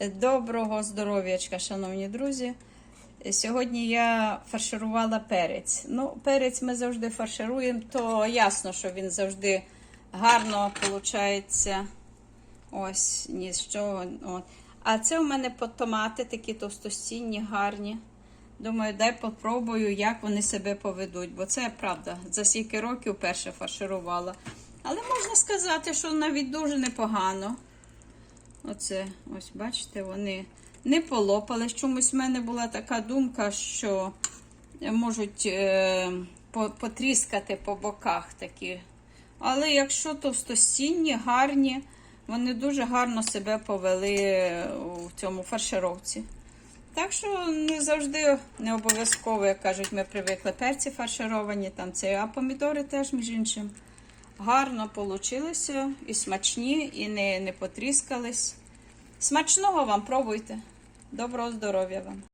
Доброго здоров'ячка, шановні друзі. Сьогодні я фарширувала перець. Ну, перець ми завжди фаршируємо, то ясно, що він завжди гарно виходить. Ось, ні з чого. От. А це у мене томати такі товстостінні, гарні. Думаю, дай попробую, як вони себе поведуть, бо це правда. За стільки років перше фарширувала. Але можна сказати, що навіть дуже непогано. Оце, ось, бачите, вони не полопались. Чомусь в мене була така думка, що можуть е, потріскати по боках такі. Але якщо товстостінні, гарні, вони дуже гарно себе повели у цьому фаршировці. Так що не завжди не обов'язково, як кажуть, ми привикли перці фаршировані, там це, а помідори теж, між іншим. Гарно получилися і смачні, і не, не потріскались. Смачного вам пробуйте. Доброго здоров'я вам!